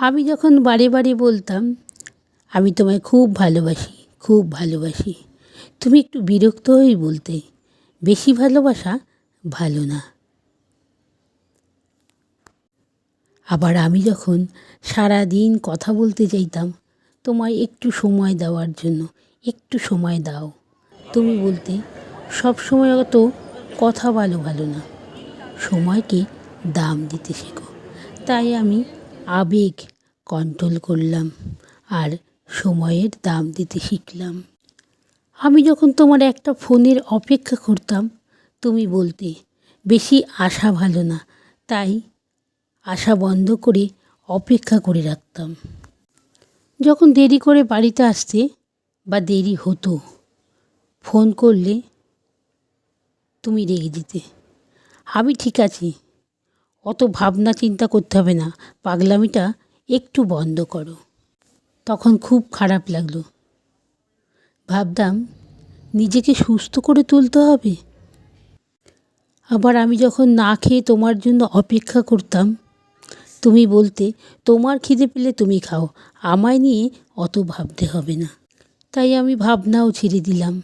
আমি যখন বারে বারে বলতাম, আমি তোমায় খুব ভালোবাসি খুব ভালোবাসি। তুমি একটু বিরক্ত হয়েই বলতে, বেশি ভালোবাসা ভালো না। আবার আমি যখন সারা দিন কথা বলতে চাইতাম তোমায় একটু সময় দেওয়ার জন্য, একটু সময় দাও। তুমি বলতে, সব সময় অত কথা ভালো ভালো না। সময়কে দাম দিতে শেখো। তাই আমি আবেগ কন্ট্রোল করলাম আর সময়ের দাম দিতে শিখলাম। আমি যখন তোমার একটা ফোনের অপেক্ষা করতাম, তুমি বলতে, বেশি আশা ভালো না। তাই আশা বন্ধ করে অপেক্ষা করে রাখতাম। যখন দেরি করে বাড়িতে আসতে বা দেরি হতো, ফোন করলে, তুমি রেগে যেতে। আমি ঠিক আছি। অত ভাবনা চিন্তা করতে হবে না, পাগলামিটা একটু বন্ধ করো। তখন খুব খারাপ লাগল। ভাবতাম, নিজেকে সুস্থ করে তুলতে হবে। আবার আমি যখন না খেয়ে তোমার জন্য অপেক্ষা করতাম, তুমি বলতে, তোমার খিদে পেলে তুমি খাও, আমায় নিয়ে অত ভাবতে হবে না। তাই আমি ভাবনাও ছেড়ে দিলাম।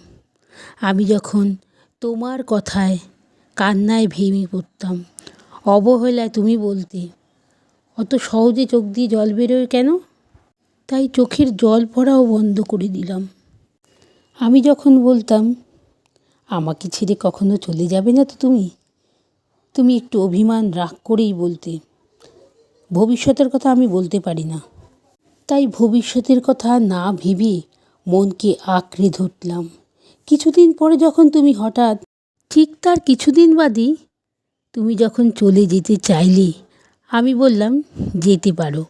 আমি যখন তোমার কথায় কান্নায় ভেঙে পড়তাম অবহেলায় তুমি বলতে। অত সহজে চোখ দিয়ে জল বেরোয় কেন? তাই চোখের জল পড়াও বন্ধ করে দিলাম। আমি যখন বলতাম, আমাকে ছেড়ে কখনো চলে যাবে না তো তুমি? তুমি একটু অভিমান রাগ করেই বলতে, ভবিষ্যতের কথা আমি বলতে পারি না। তাই ভবিষ্যতের কথা না ভেবে মনকে আঁকড়ে ধরলাম। কিছুদিন পরে যখন তুমি হঠাৎ, ঠিক তার কিছুদিন বাদই তুমি যখন চলে যেতে চাইলে, আমি বললাম, যেতে পারো,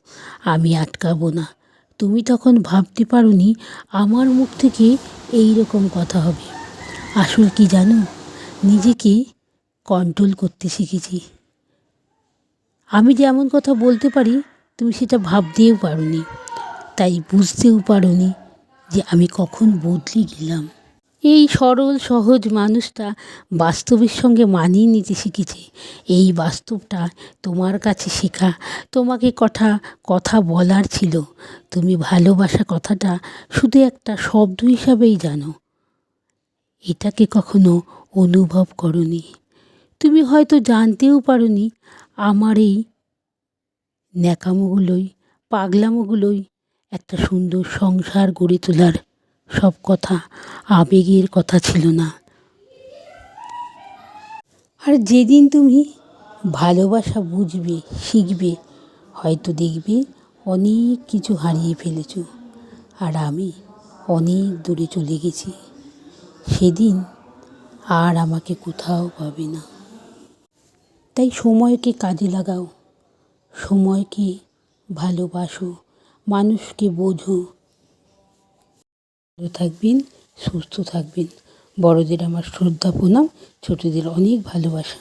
আমি আটকাবো না। তুমি তখন ভাবতে পারোনি আমার মুখ থেকে এই রকম কথা হবে। আসল কি জানো? নিজেকে কন্ট্রোল করতে শিখেছি। আমি যে এমন কথা বলতে পারি, তুমি সেটা ভাবতেও পারোনি। তাই বুঝতেও পারোনি যে আমি কখন বদলে গেলাম। এই সরল, সহজ মানুষটা বাস্তবের সঙ্গে মানিয়ে নিতে শিখেছে। এই বাস্তবটা তোমার কাছে শেখা। তোমাকে কথা কথা বলার ছিল। তুমি ভালোবাসা কথাটা শুধু একটা শব্দ হিসাবেই জানো। এটাকে কখনো অনুভব করনি। তুমি হয়তো জানতেও পারোনি আমার এই ন্যাকামোগুলোই, পাগলামোগুলোই একটা সুন্দর সংসার গড়ে তোলার সব কথা আবেগের কথা ছিল না। আর যেদিন তুমি ভালোবাসা বুঝবে, শিখবে, হয়তো দেখবে অনেক কিছু হারিয়ে ফেলেছ আর আমি অনেক দূরে চলে গেছি। সেদিন আর আমাকে কোথাও পাবে না। তাই সময়কে কাজে লাগাও, সময়কে ভালোবাসো, মানুষকে বোঝো ভালো থাকবেন সুস্থ থাকবেন। বড়দের আমার শ্রদ্ধা প্রণাম ছোটদের অনেক ভালোবাসা।